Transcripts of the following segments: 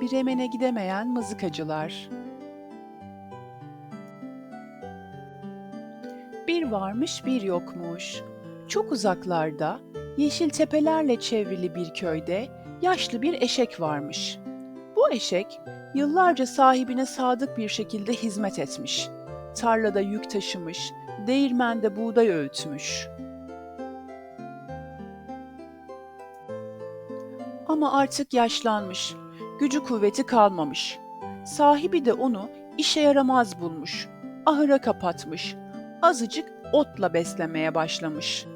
Bremen'e gidemeyen mızıkacılar. Bir varmış bir yokmuş. Çok uzaklarda, yeşil tepelerle çevrili bir köyde yaşlı bir eşek varmış. Bu eşek yıllarca sahibine sadık bir şekilde hizmet etmiş. Tarlada yük taşımış, değirmende buğday öğütmüş. Ama artık yaşlanmış, gücü kuvveti kalmamış. Sahibi de onu işe yaramaz bulmuş, ahıra kapatmış, azıcık otla beslemeye başlamış.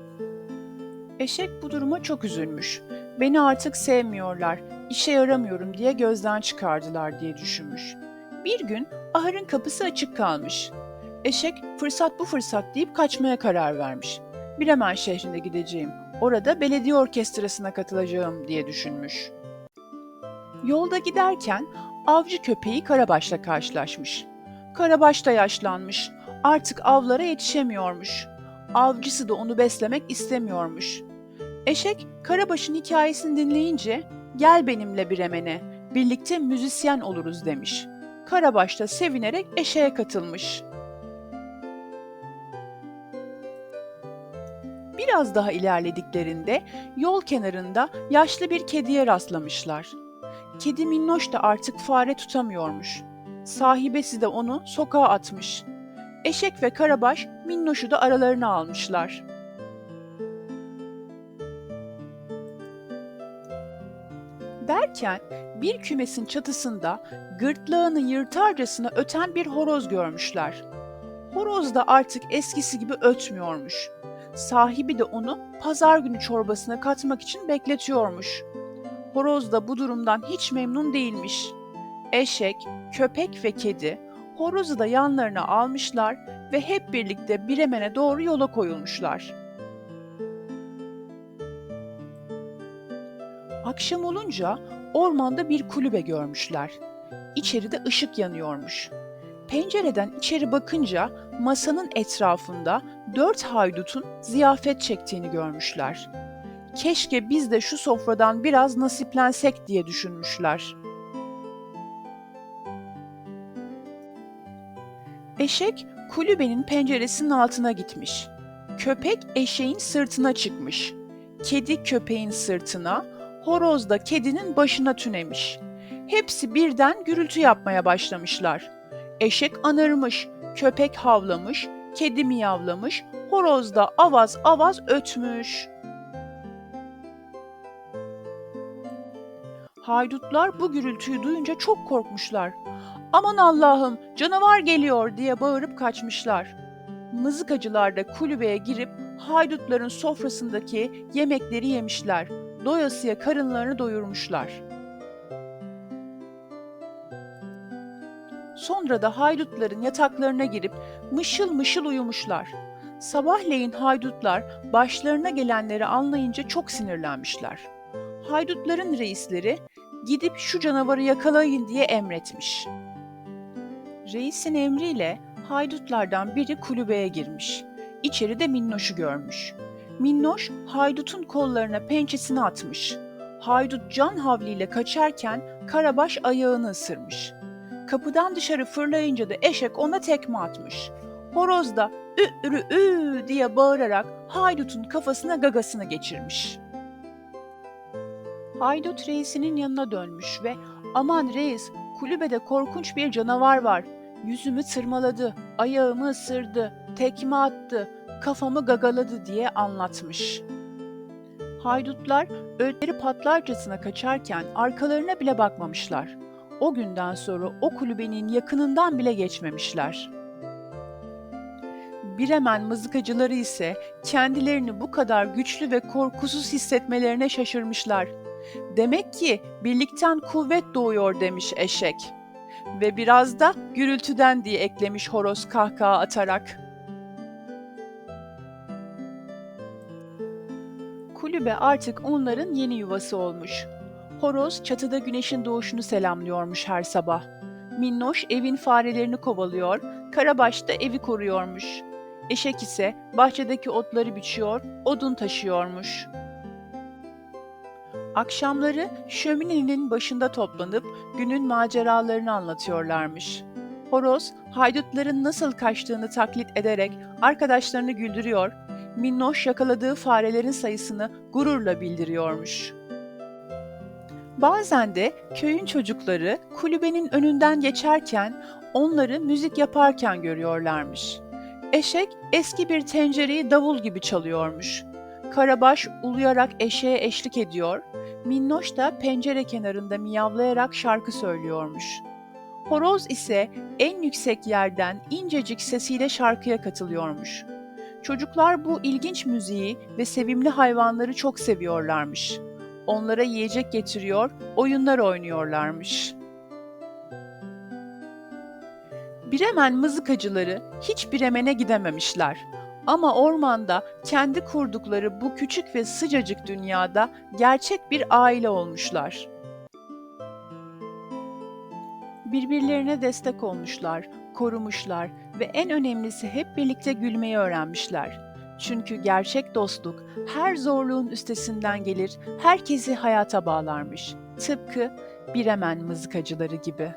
Eşek bu duruma çok üzülmüş. Beni artık sevmiyorlar, işe yaramıyorum diye gözden çıkardılar diye düşünmüş. Bir gün ahırın kapısı açık kalmış. Eşek fırsat bu fırsat deyip kaçmaya karar vermiş. Bremen şehrine gideceğim. Orada belediye orkestrasına katılacağım diye düşünmüş. Yolda giderken avcı köpeği Karabaş'la karşılaşmış. Karabaş da yaşlanmış. Artık avlara yetişemiyormuş. Avcısı da onu beslemek istemiyormuş. Eşek Karabaş'ın hikayesini dinleyince gel benimle Bremen'e, birlikte müzisyen oluruz demiş. Karabaş da sevinerek eşeğe katılmış. Biraz daha ilerlediklerinde yol kenarında yaşlı bir kediye rastlamışlar. Kedi minnoş da artık fare tutamıyormuş. Sahibesi de onu sokağa atmış. Eşek ve Karabaş minnoşu da aralarına almışlar. Derken bir kümesin çatısında gırtlağını yırtarcasına öten bir horoz görmüşler. Horoz da artık eskisi gibi ötmüyormuş. Sahibi de onu pazar günü çorbasına katmak için bekletiyormuş. Horoz da bu durumdan hiç memnun değilmiş. Eşek, köpek ve kedi horozu da yanlarına almışlar ve hep birlikte Bremen'e doğru yola koyulmuşlar. Akşam olunca ormanda bir kulübe görmüşler. İçeride ışık yanıyormuş. Pencereden içeri bakınca masanın etrafında dört haydutun ziyafet çektiğini görmüşler. Keşke biz de şu sofradan biraz nasiplensek diye düşünmüşler. Eşek kulübenin penceresinin altına gitmiş. Köpek eşeğin sırtına çıkmış. Kedi köpeğin sırtına, horoz da kedinin başına tünemiş. Hepsi birden gürültü yapmaya başlamışlar. Eşek anırmış, köpek havlamış, kedi miyavlamış, horoz da avaz avaz ötmüş. Haydutlar bu gürültüyü duyunca çok korkmuşlar. Aman Allah'ım canavar geliyor diye bağırıp kaçmışlar. Mızıkacılar da kulübeye girip haydutların sofrasındaki yemekleri yemişler. Doyasıya karınlarını doyurmuşlar. Sonra da haydutların yataklarına girip mışıl mışıl uyumuşlar. Sabahleyin haydutlar başlarına gelenleri anlayınca çok sinirlenmişler. Haydutların reisleri gidip şu canavarı yakalayın diye emretmiş. Reisin emriyle haydutlardan biri kulübeye girmiş. İçeride Minnoş'u görmüş. Minnoş haydutun kollarına pençesini atmış. Haydut can havliyle kaçarken Karabaş ayağını ısırmış. Kapıdan dışarı fırlayınca da eşek ona tekme atmış. Horoz da ü ürü ü diye bağırarak haydutun kafasına gagasını geçirmiş. Haydut reisinin yanına dönmüş ve aman reis kulübede korkunç bir canavar var. Yüzümü tırmaladı, ayağımı ısırdı, tekme attı, kafamı gagaladı diye anlatmış. Haydutlar ödleri patlarcasına kaçarken arkalarına bile bakmamışlar. O günden sonra o kulübenin yakınından bile geçmemişler. Bremen mızıkacıları ise kendilerini bu kadar güçlü ve korkusuz hissetmelerine şaşırmışlar. Demek ki birlikten kuvvet doğuyor demiş eşek. Ve biraz da gürültüden diye eklemiş horoz kahkaha atarak. Kulübe artık onların yeni yuvası olmuş. Horoz çatıda güneşin doğuşunu selamlıyormuş her sabah. Minnoş evin farelerini kovalıyor, Karabaş da evi koruyormuş. Eşek ise bahçedeki otları biçiyor, odun taşıyormuş. Akşamları şöminenin başında toplanıp günün maceralarını anlatıyorlarmış. Horoz, haydutların nasıl kaçtığını taklit ederek arkadaşlarını güldürüyor, Minnoş yakaladığı farelerin sayısını gururla bildiriyormuş. Bazen de köyün çocukları kulübenin önünden geçerken onları müzik yaparken görüyorlarmış. Eşek eski bir tencereyi davul gibi çalıyormuş. Karabaş uluyarak eşeğe eşlik ediyor, Minnoş da pencere kenarında miyavlayarak şarkı söylüyormuş. Horoz ise en yüksek yerden incecik sesiyle şarkıya katılıyormuş. Çocuklar bu ilginç müziği ve sevimli hayvanları çok seviyorlarmış. Onlara yiyecek getiriyor, oyunlar oynuyorlarmış. Biremen mızıkacıları hiç Biremen'e gidememişler. Ama ormanda kendi kurdukları bu küçük ve sıcacık dünyada gerçek bir aile olmuşlar. Birbirlerine destek olmuşlar, korumuşlar ve en önemlisi hep birlikte gülmeyi öğrenmişler. Çünkü gerçek dostluk her zorluğun üstesinden gelir, herkesi hayata bağlarmış. Tıpkı Biremen mızıkacıları gibi.